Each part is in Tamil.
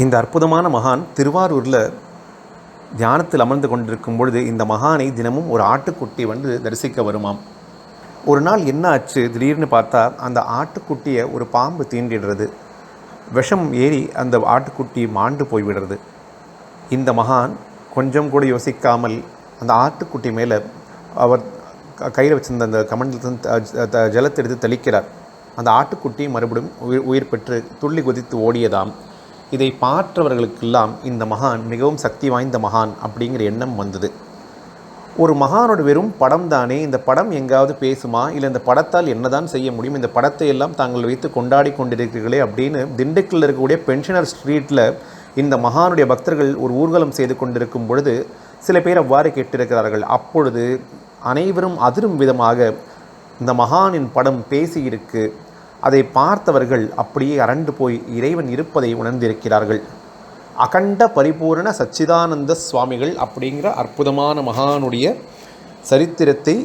இந்த அற்புதமான மகான் திருவாரூரில் தியானத்தில் அமர்ந்து கொண்டிருக்கும் பொழுது இந்த மகானை தினமும் ஒரு ஆட்டுக்குட்டி வந்து தரிசிக்க வருமாம். ஒரு நாள் என்ன ஆச்சு? திடீர்னு பார்த்தா அந்த ஆட்டுக்குட்டியை ஒரு பாம்பு தீண்டிடுறது. விஷம் ஏறி அந்த ஆட்டுக்குட்டி மாண்டு போய்விடுறது. இந்த மகான் கொஞ்சம் கூட யோசிக்காமல் அந்த ஆட்டுக்குட்டி மேலே அவர் கையில் வச்சிருந்த அந்த கமண்டலத்தின் ஜலத்தை எடுத்து தெளிக்கிறார். அந்த ஆட்டுக்குட்டி மறுபடியும் உயிர் உயிர் பெற்று துள்ளி குதித்து ஓடியதாம். இதை பார்த்தவர்களுக்கெல்லாம் இந்த மகான் மிகவும் சக்தி வாய்ந்த மகான் அப்படிங்கிற எண்ணம் வந்தது. ஒரு மகானோட வெறும் படம் தானே இந்த படம் எங்காவது பேசுமா இல்லை இந்த படத்தால் என்னதான் செய்ய முடியும் இந்த படத்தை எல்லாம் தாங்கள் வைத்து கொண்டாடி கொண்டிருக்கிறீர்களே அப்படின்னு திண்டுக்கல்லில் இருக்கக்கூடிய பென்ஷனர் ஸ்ட்ரீட்டில் இந்த மகானுடைய பக்தர்கள் ஒரு ஊர்வலம் செய்து கொண்டிருக்கும் பொழுது சில பேர் அவ்வாறு கேட்டிருக்கிறார்கள். அப்பொழுது அனைவரும் அதிரும் விதமாக இந்த மகானின் படம் பேசியிருக்கு அதை பார்த்தவர்கள் அப்படியே அரண்டு போய் இறைவன் இருப்பதை உணர்ந்திருக்கிறார்கள். அகண்ட பரிபூரண சச்சிதானந்த சுவாமிகள் அப்படிங்கிற அற்புதமான மகானுடைய சரித்திரத்தை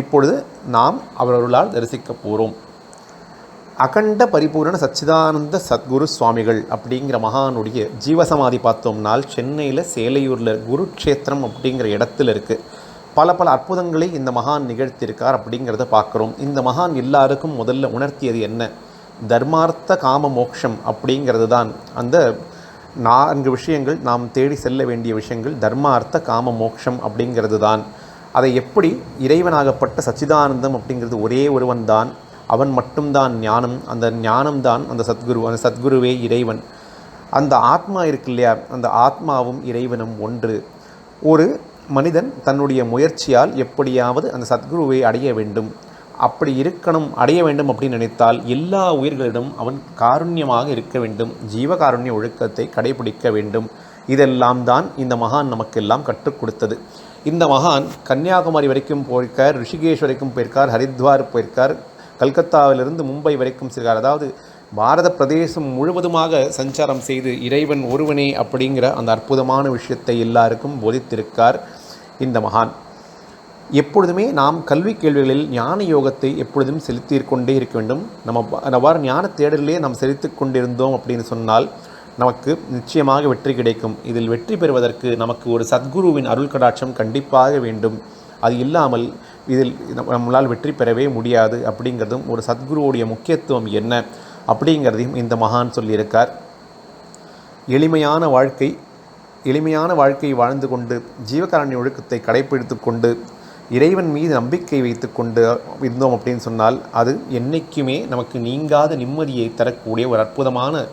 இப்பொழுது நாம் அவர்களால் தரிசிக்க போகிறோம் அகண்ட பரிபூரண சச்சிதானந்த சத்குரு சுவாமிகள் அப்படிங்கிற மகானுடைய ஜீவசமாதி பார்த்தோம்னால் சென்னையில் சேலையூரில் குருக்ஷேத்திரம் அப்படிங்கிற இடத்துல இருக்குது பல பல அற்புதங்களை இந்த மகான் நிகழ்த்தியிருக்கார் அப்படிங்கிறத பார்க்குறோம். இந்த மகான் எல்லாருக்கும் முதல்ல உணர்த்தியது என்ன? தர்மார்த்த காம மோக்ஷம் அப்படிங்கிறது தான் அந்த நான்கு விஷயங்கள் நாம் தேடி செல்ல வேண்டிய விஷயங்கள் தர்மார்த்த காம மோக்ஷம் அப்படிங்கிறது தான் அதை எப்படி இறைவனாகப்பட்ட சச்சிதானந்தம் அப்படிங்கிறது ஒரே ஒருவன் தான் அவன் மட்டும்தான் ஞானம் அந்த ஞானம்தான் அந்த சத்குரு அந்த சத்குருவே இறைவன். அந்த ஆத்மா இருக்கு இல்லையா? அந்த ஆத்மாவும் இறைவனும் ஒன்று. ஒரு மனிதன் தன்னுடைய முயற்சியால் எப்படியாவது அந்த சத்குருவை அடைய வேண்டும். அப்படி இருக்கணும் அடைய வேண்டும் அப்படின்னு நினைத்தால் எல்லா உயிர்களிடம் அவன் காருண்யமாக இருக்க வேண்டும். ஜீவகாருண்ய ஒழுக்கத்தை கடைபிடிக்க வேண்டும். இதெல்லாம் தான் இந்த மகான் நமக்கெல்லாம் கற்றுக் கொடுத்தது. இந்த மகான் கன்னியாகுமரி வரைக்கும் போயிருக்கார் ரிஷிகேஷ் வரைக்கும் போயிருக்கார் ஹரித்வார் போயிருக்கார் கல்கத்தாவிலிருந்து மும்பை வரைக்கும் செல்கிறார். அதாவது பாரத பிரதேசம் முழுவதுமாக சஞ்சாரம் செய்து இறைவன் ஒருவனே அப்படிங்கிற அந்த அற்புதமான விஷயத்தை எல்லாருக்கும் போதித்திருக்கார் இந்த மகான். எப்பொழுதுமே நாம் கல்வி கேள்விகளில் ஞான யோகத்தை எப்பொழுதும் செலுத்தி கொண்டே இருக்க வேண்டும். நம்ம அவ்வாறு ஞான தேடலிலே நாம் செலுத்தி கொண்டிருந்தோம் அப்படின்னு சொன்னால் நமக்கு நிச்சயமாக வெற்றி கிடைக்கும். இதில் வெற்றி பெறுவதற்கு நமக்கு ஒரு சத்குருவின் அருள் கடாட்சம் கண்டிப்பாக வேண்டும். அது இல்லாமல் இதில் நம்மளால் வெற்றி பெறவே முடியாது அப்படிங்கிறதும் ஒரு சத்குருவுடைய முக்கியத்துவம் என்ன? அப்படிங்கிறதையும் இந்த மகான் சொல்லியிருக்கார். எளிமையான வாழ்க்கை எளிமையான வாழ்க்கை வாழ்ந்து கொண்டு ஜீவகாரணி ஒழுக்கத்தை கடைப்பிடித்து கொண்டு இறைவன் மீது நம்பிக்கை வைத்து கொண்டு இருந்தோம் அப்படின்னு சொன்னால் அது என்றைக்குமே நமக்கு நீங்காத நிம்மதியை தரக்கூடிய ஒரு அற்புதமான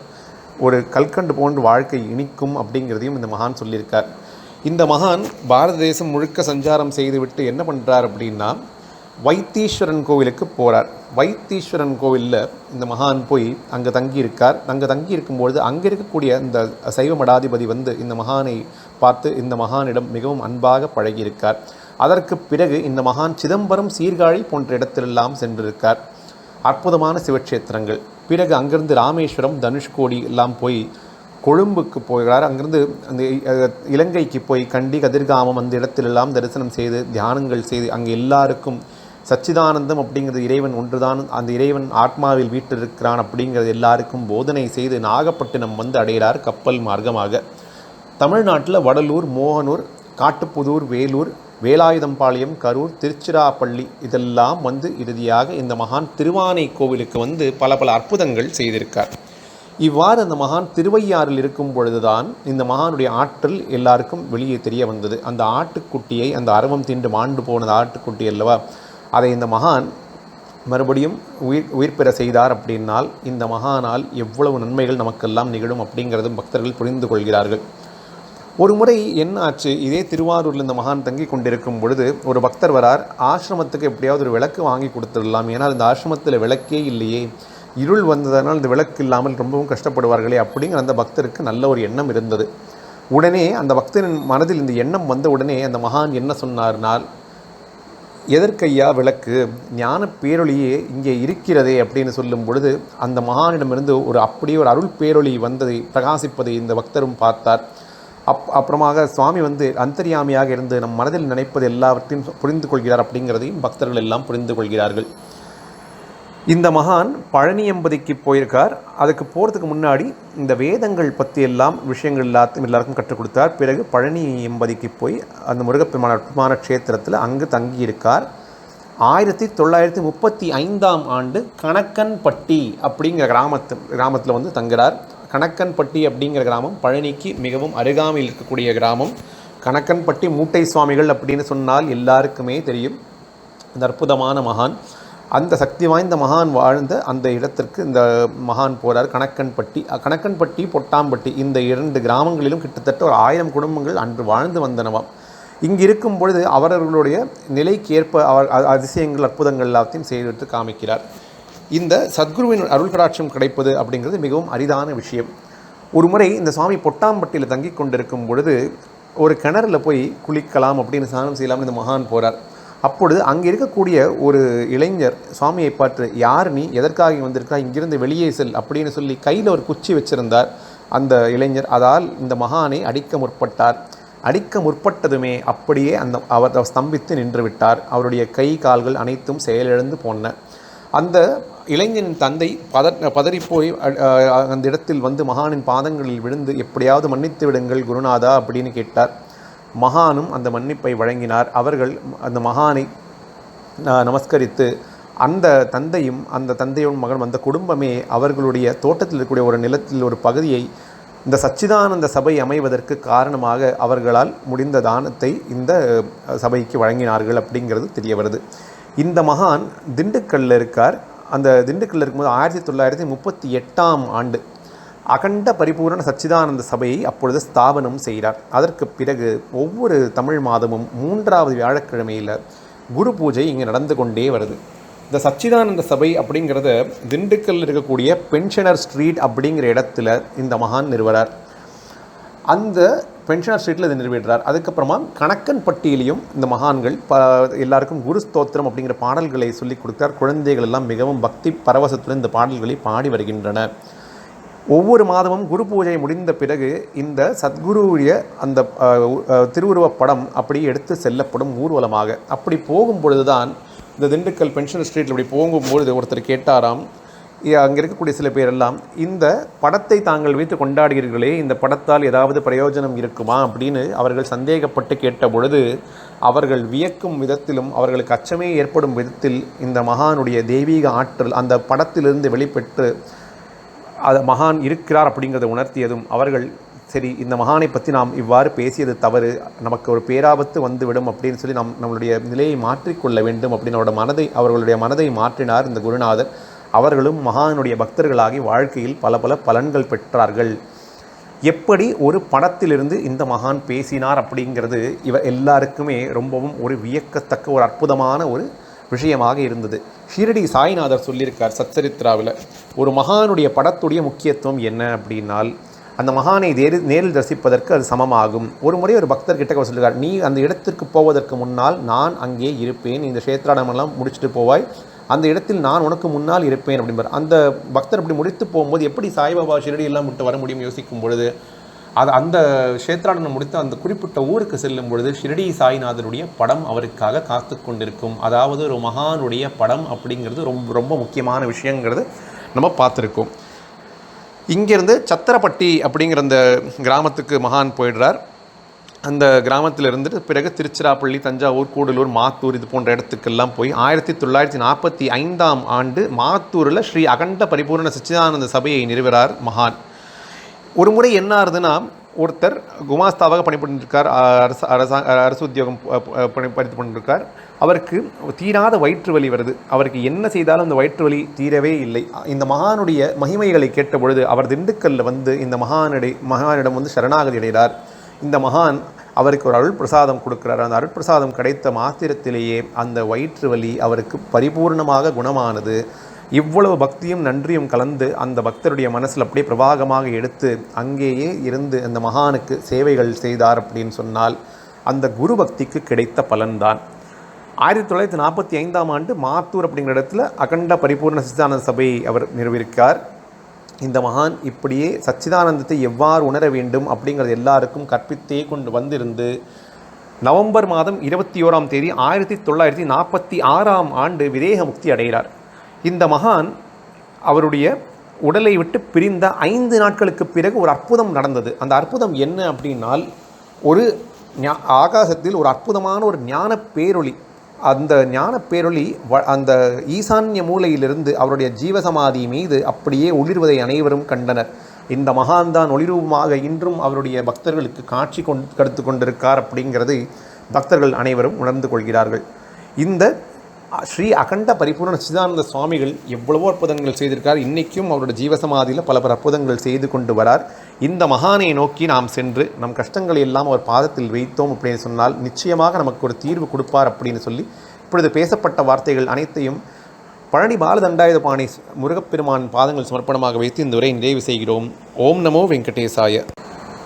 ஒரு கல்கண்டு போன்ற வாழ்க்கை இனிக்கும் அப்படிங்கிறதையும் இந்த மகான் சொல்லியிருக்கார். இந்த மகான் பாரத தேசம் முழுக்க சஞ்சாரம் செய்துவிட்டு என்ன பண்ணுறார் அப்படின்னா வைத்தீஸ்வரன் கோவிலுக்கு போகிறார் வைத்தீஸ்வரன் கோவிலில் இந்த மகான் போய் அங்கே தங்கியிருக்கார். அங்கே தங்கி இருக்கும்பொழுது அங்கே இருக்கக்கூடிய இந்த சைவ மடாதிபதி வந்து இந்த மகானை பார்த்து இந்த மகானிடம் மிகவும் அன்பாக பழகியிருக்கார். அதற்கு பிறகு இந்த மகான் சிதம்பரம் சீர்காழி போன்ற இடத்திலெல்லாம் சென்றிருக்கார். அற்புதமான சிவக்ஷேத்திரங்கள். பிறகு அங்கிருந்து ராமேஸ்வரம் தனுஷ்கோடி எல்லாம் போய் கொழும்புக்கு போகிறார். அங்கிருந்து அந்த இலங்கைக்கு போய் கண்டி கதிர்காமம் அந்த இடத்திலெல்லாம் தரிசனம் செய்து தியானங்கள் செய்து அங்கே எல்லாருக்கும் சச்சிதானந்தம் அப்படிங்கிறது இறைவன் ஒன்றுதான் அந்த இறைவன் ஆத்மாவில் வீட்டிருக்கிறான் அப்படிங்கிறது எல்லாருக்கும் போதனை செய்து நாகப்பட்டினம் வந்து அடைகிறார் கப்பல் மார்க்கமாக. தமிழ்நாட்டில் வடலூர் மோகனூர் காட்டுப்புதூர் வேலூர் வேலாயுதம்பாளையம் கரூர் திருச்சிராப்பள்ளி இதெல்லாம் வந்து இறுதியாக இந்த மகான் திருவானை கோவிலுக்கு வந்து பல பல அற்புதங்கள் செய்திருக்கார். இவ்வாறு அந்த மகான் திருவையாறில் இருக்கும் பொழுதுதான் இந்த மகானுடைய ஆற்றல் எல்லாருக்கும் வெளியே தெரிய வந்தது. அந்த ஆட்டுக்குட்டியை அந்த அரவம் தீண்டு மாண்டு போனது ஆட்டுக்குட்டி அல்லவா அதை இந்த மகான் மறுபடியும் உயிர் உயிர் செய்தார் அப்படின்னால் இந்த மகானால் எவ்வளவு நன்மைகள் நமக்கெல்லாம் நிகழும் அப்படிங்கிறதும் பக்தர்கள் புரிந்து கொள்கிறார்கள். ஒரு முறை என்ன ஆச்சு? இதே திருவாரூரில் இந்த மகான் தங்கி கொண்டிருக்கும் பொழுது ஒரு பக்தர் வரார். ஆசிரமத்துக்கு எப்படியாவது ஒரு விளக்கு வாங்கி கொடுத்துடலாம். ஏன்னால் இந்த ஆசிரமத்தில் விளக்கே இல்லையே. இருள் வந்ததனால் இந்த விளக்கு இல்லாமல் ரொம்பவும் கஷ்டப்படுவார்களே அப்படிங்கிற அந்த பக்தருக்கு நல்ல ஒரு எண்ணம் இருந்தது. உடனே அந்த பக்தரின் மனதில் இந்த எண்ணம் வந்த உடனே அந்த மகான் என்ன சொன்னார்னால் எதற்கையா விளக்கு ஞான பேரொழியே இங்கே இருக்கிறதே அப்படின்னு சொல்லும் பொழுது அந்த மகானிடமிருந்து ஒரு அப்படியே ஒரு அருள் பேரொளி வந்ததை பிரகாசிப்பதை இந்த பக்தரும் பார்த்தார். அப் அப்புறமாக சுவாமி வந்து அந்தரியாமியாக இருந்து நம் மனதில் நினைப்பது எல்லாவற்றையும் புரிந்து கொள்கிறார் அப்படிங்கிறதையும் பக்தர்கள் எல்லாம் புரிந்து கொள்கிறார்கள். இந்த மகான் பழனியம்பதிக்கு போயிருக்கார். அதுக்கு போகிறதுக்கு முன்னாடி இந்த வேதங்கள் பற்றி எல்லாம் விஷயங்கள் எல்லாத்தையும் எல்லாருக்கும் கற்றுக் கொடுத்தார். பிறகு பழனி எம்பதிக்கு போய் அந்த முருகப்பெருமான அற்புதமான க்ஷேத்திரத்தில் அங்கு தங்கியிருக்கார். ஆயிரத்தி தொள்ளாயிரத்தி முப்பத்தி ஐந்தாம் ஆண்டு கணக்கன்பட்டி அப்படிங்கிற கிராமத்து கிராமத்தில் வந்து தங்குறார். கணக்கன்பட்டி அப்படிங்கிற கிராமம் பழனிக்கு மிகவும் அருகாமையில் இருக்கக்கூடிய கிராமம். கணக்கன்பட்டி மூட்டை சுவாமிகள் அப்படின்னு சொன்னால் எல்லாருக்குமே தெரியும். இந்த அற்புதமான மகான். அந்த சக்தி வாய்ந்த மகான் வாழ்ந்த அந்த இடத்திற்கு இந்த மகான் போகிறார் கணக்கன்பட்டி. கணக்கன்பட்டி பொட்டாம்பட்டி. இந்த இரண்டு கிராமங்களிலும் கிட்டத்தட்ட ஒரு ஆயிரம் குடும்பங்கள் அன்று வாழ்ந்து வந்தனவாம் இங்கு இருக்கும் பொழுது அவரவர்களுடைய நிலைக்கு ஏற்ப அவர் அ- அதிசயங்கள் அற்புதங்கள் எல்லாத்தையும் செய்துவிட்டு காமிக்கிறார். இந்த சத்குருவின் அருள் கடாட்சம் கிடைப்பது அப்படிங்கிறது மிகவும் அரிதான விஷயம். ஒரு முறை இந்த சுவாமி பொட்டாம்பட்டியில் தங்கி கொண்டிருக்கும் பொழுது ஒரு கிணறுல போய் குளிக்கலாம் அப்படின்னு சாணம் செய்யலாம்னு இந்த மகான் போகிறார் அப்பொழுது அங்கே இருக்கக்கூடிய ஒரு இளைஞர் சுவாமியை பார்த்து யார் நீ? எதற்காக வந்திருக்கா? இங்கிருந்து வெளியே செல் அப்படின்னு சொல்லி கையில் ஒரு குச்சி வச்சிருந்தார் அந்த இளைஞர். அதால் இந்த மகானை அடிக்க முற்பட்டார். அடிக்க முற்பட்டதுமே அப்படியே அந்த அவர் ஸ்தம்பித்து நின்று விட்டார். அவருடைய கை கால்கள் அனைத்தும் செயலிழந்து போன. அந்த இளைஞனின் தந்தை பத பதறிப்போய் அந்த இடத்தில் வந்து மகானின் பாதங்களில் விழுந்து எப்படியாவது மன்னித்து விடுங்கள் குருநாதா அப்படின்னு கேட்டார். மகானும் அந்த மன்னிப்பை வழங்கினார். அவர்கள் அந்த மகானை நமஸ்கரித்து அந்த தந்தையும் அந்த தந்தையோட மகன் அந்த குடும்பமே அவர்களுடைய தோட்டத்தில் இருக்கக்கூடிய ஒரு நிலத்தில் ஒரு பகுதியை இந்த சச்சிதானந்த சபை அமைவதற்கு காரணமாக அவர்களால் முடிந்த தானத்தை இந்த சபைக்கு வழங்கினார்கள் அப்படிங்கிறது தெரிய வருது. இந்த மகான் திண்டுக்கல்லில் இருக்கார். அந்த திண்டுக்கல்லில் இருக்கும்போது ஆயிரத்தி தொள்ளாயிரத்தி முப்பத்தி எட்டாம் ஆண்டு அகண்ட பரிபூரண சச்சிதானந்த சபையை அப்பொழுது ஸ்தாபனம் செய்கிறார். அதற்கு பிறகு ஒவ்வொரு தமிழ் மாதமும் மூன்றாவது வியாழக்கிழமையில் குரு பூஜை இங்கே நடந்து கொண்டே வருது. இந்த சச்சிதானந்த சபை அப்படிங்கிறத திண்டுக்கல்லில் இருக்கக்கூடிய பென்ஷனர் ஸ்ட்ரீட் அப்படிங்கிற இடத்துல இந்த மகான் நிறுவனர் அந்த பென்ஷனர் ஸ்ட்ரீட்டில் இதை நிறைவேற்றார் அதுக்கப்புறமா கணக்கன்பட்டியிலையும் இந்த மகான்கள் ப எல்லாருக்கும் குரு ஸ்தோத்திரம் அப்படிங்கிற பாடல்களை சொல்லிக் கொடுத்தார். குழந்தைகள் எல்லாம் மிகவும் பக்தி பரவசத்துடன் இந்த பாடல்களை பாடி வருகின்றன ஒவ்வொரு மாதமும் குரு பூஜை முடிந்த பிறகு இந்த சத்குருவுடைய அந்த திருவுருவப் படம் அப்படியே எடுத்து செல்லப்படும் ஊர்வலமாக. அப்படி போகும் பொழுதுதான் இந்த திண்டுக்கல் பென்ஷன் ஸ்ட்ரீட்டில் இப்படி போகும்பொழுது ஒருத்தர் கேட்டாராம் அங்கே இருக்கக்கூடிய சில பேரெல்லாம் இந்த படத்தை தாங்கள் வைத்து கொண்டாடுகிறீர்களே இந்த படத்தால் ஏதாவது பிரயோஜனம் இருக்குமா? அப்படின்னு அவர்கள் சந்தேகப்பட்டு கேட்ட பொழுது அவர்கள் வியக்கும் விதத்திலும் அவர்களுக்கு அச்சமே ஏற்படும் விதத்தில் இந்த மகானுடைய தெய்வீக ஆற்றல் அந்த படத்திலிருந்து வெளிப்பட்டு அது மகான் இருக்கிறார் அப்படிங்கிறத உணர்த்தியதும் அவர்கள் சரி இந்த மகானை பற்றி நாம் இவ்வாறு பேசியது தவறு நமக்கு ஒரு பேராபத்து வந்துவிடும் அப்படின்னு சொல்லி நம் நம்மளுடைய நிலையை மாற்றிக்கொள்ள வேண்டும் அப்படின்னு அவரோட மனதை அவர்களுடைய மனதை மாற்றினார் இந்த குருநாதர். அவர்களும் மகானுடைய பக்தர்களாகி வாழ்க்கையில் பல பல பலன்கள் பெற்றார்கள். எப்படி ஒரு படத்திலிருந்து இந்த மகான் பேசினார் அப்படிங்கிறது இவ எல்லாருக்குமே ரொம்பவும் ஒரு வியக்கத்தக்க ஒரு அற்புதமான ஒரு விஷயமாக இருந்தது. ஷீரடி சாய்நாதர் சொல்லியிருக்கார் சச்சரித்ராவில் ஒரு மகானுடைய படத்துடைய முக்கியத்துவம் என்ன அப்படின்னால் அந்த மகானை நேரு நேரில் தரிசிப்பதற்கு அது சமமாகும். ஒரு முறை ஒரு பக்தர் கிட்ட அவர் சொல்லுகிறார் நீ அந்த இடத்திற்கு போவதற்கு முன்னால் நான் அங்கே இருப்பேன். இந்த க்ஷேத்ராடமெல்லாம் முடிச்சுட்டு போவாய். அந்த இடத்தில் நான் உனக்கு முன்னால் இருப்பேன் அப்படிம்பார். அந்த பக்தர் அப்படி முடித்து போகும்போது எப்படி சாய்பாபா ஷிரடி எல்லாம் விட்டு வர முடியும் யோசிக்கும் பொழுது? அது அந்த க்ஷேத்ராடனம் முடித்து அந்த குறிப்பிட்ட ஊருக்கு செல்லும் பொழுது ஷிரடி சாய்நாதருடைய படம் அவருக்காக காத்து கொண்டிருக்கும். அதாவது ஒரு மகானுடைய படம் அப்படிங்கிறது ரொம்ப ரொம்ப முக்கியமான விஷயங்கிறது நம்ம பார்த்துருக்கோம். இங்கேருந்து சத்திரப்பட்டி அப்படிங்கிற அந்த கிராமத்துக்கு மகான் போயிடுறார். அந்த கிராமத்தில் இருந்துட்டு பிறகு திருச்சிராப்பள்ளி தஞ்சாவூர் கூடலூர் மாத்தூர் இது போன்ற இடத்துக்கெல்லாம் போய் ஆயிரத்தி தொள்ளாயிரத்தி நாற்பத்தி ஐந்தாம் ஆண்டு மாத்தூரில் ஸ்ரீ அகண்ட பரிபூரண சச்சிதானந்த சபையை நிறுவுகிறார் மகான். ஒரு முறை என்ன ஆகுதுன்னா ஒருத்தர் குமாஸ்தாவாக பணிபுரிஞ்சிருக்கார் அரசு அரசாங்க அரசு உத்தியோகம் பணி படித்து கொண்டிருக்கார். அவருக்கு தீராத வயிற்று வலி வருது. அவருக்கு என்ன செய்தாலும் அந்த வயிற்று வலி தீரவே இல்லை. இந்த மகானுடைய மகிமைகளை கேட்ட பொழுது அவர் திண்டுக்கல்ல வந்து இந்த மகானடை மகானிடம் வந்து சரணாகதி அடைகிறார். இந்த மகான் அவருக்கு ஒரு அருள் பிரசாதம் கொடுக்கிறார். அந்த அருள் பிரசாதம் கிடைத்த மாத்திரத்திலேயே அந்த வயிற்று வலி அவருக்கு பரிபூர்ணமாக குணமானது. இவ்வளவு பக்தியும் நன்றியும் கலந்து அந்த பக்தருடைய மனசில் அப்படியே பிரவாகமாக எடுத்து அங்கேயே இருந்து அந்த மகானுக்கு சேவைகள் செய்தார் அப்படின்னு சொன்னால் அந்த குரு பக்திக்கு கிடைத்த பலன்தான். ஆயிரத்தி தொள்ளாயிரத்தி நாற்பத்தி ஐந்தாம் ஆண்டு மாத்தூர் அப்படிங்கிற இடத்துல அகண்ட பரிபூர்ண சச்சிதானந்த சபையை அவர் நிறுவியிருக்கார் இந்த மகான் இப்படியே சச்சிதானந்தத்தை எவ்வாறு உணர வேண்டும் அப்படிங்கிறது எல்லாருக்கும் கற்பித்தே கொண்டு வந்திருந்து நவம்பர் மாதம் இருபத்தி ஓராம் தேதி ஆயிரத்தி தொள்ளாயிரத்தி நாற்பத்தி ஆறாம் ஆண்டு விதேக முக்தி அடைகிறார். இந்த மகான் அவருடைய உடலை விட்டு பிரிந்த ஐந்து நாட்களுக்கு பிறகு ஒரு அற்புதம் நடந்தது. அந்த அற்புதம் என்ன அப்படின்னால் ஒரு ஞா ஆகாசத்தில் ஒரு அற்புதமான ஒரு ஞான பேரொளி. அந்த ஞான பேரொளி வ- அந்த ஈசான்ய மூலையிலிருந்து அவருடைய ஜீவசமாதி மீது அப்படியே ஒளிர்வதை அனைவரும் கண்டனர். இந்த மகான் தான் ஒளிரூபமாக இன்றும் அவருடைய பக்தர்களுக்கு காட்சி கொண்டு கடுத்து கொண்டிருக்கார் அப்படிங்கிறது பக்தர்கள் அனைவரும் உணர்ந்து கொள்கிறார்கள். இந்த ஸ்ரீ அகண்ட பரிபூர்ண சிதானந்த சுவாமிகள் எவ்வளவோ அற்புதங்கள் செய்திருக்கார் இன்றைக்கும் அவரோட ஜீவசமாதியில் பல பல அற்புதங்கள் செய்து கொண்டு வரார். இந்த மகானை நோக்கி நாம் சென்று நம் கஷ்டங்களை எல்லாம் அவர் பாதத்தில் வைத்தோம் அப்படின்னு சொன்னால் நிச்சயமாக நமக்கு ஒரு தீர்வு கொடுப்பார் அப்படின்னு சொல்லி இப்பொழுது பேசப்பட்ட வார்த்தைகள் அனைத்தையும் பழனி பாலதண்டாயுதபாணி முருகப்பெருமான் பாதங்கள் சமர்ப்பணமாக வைத்து இந்த உரை நிறைவு செய்கிறோம். ஓம் நமோ வெங்கடேசாய.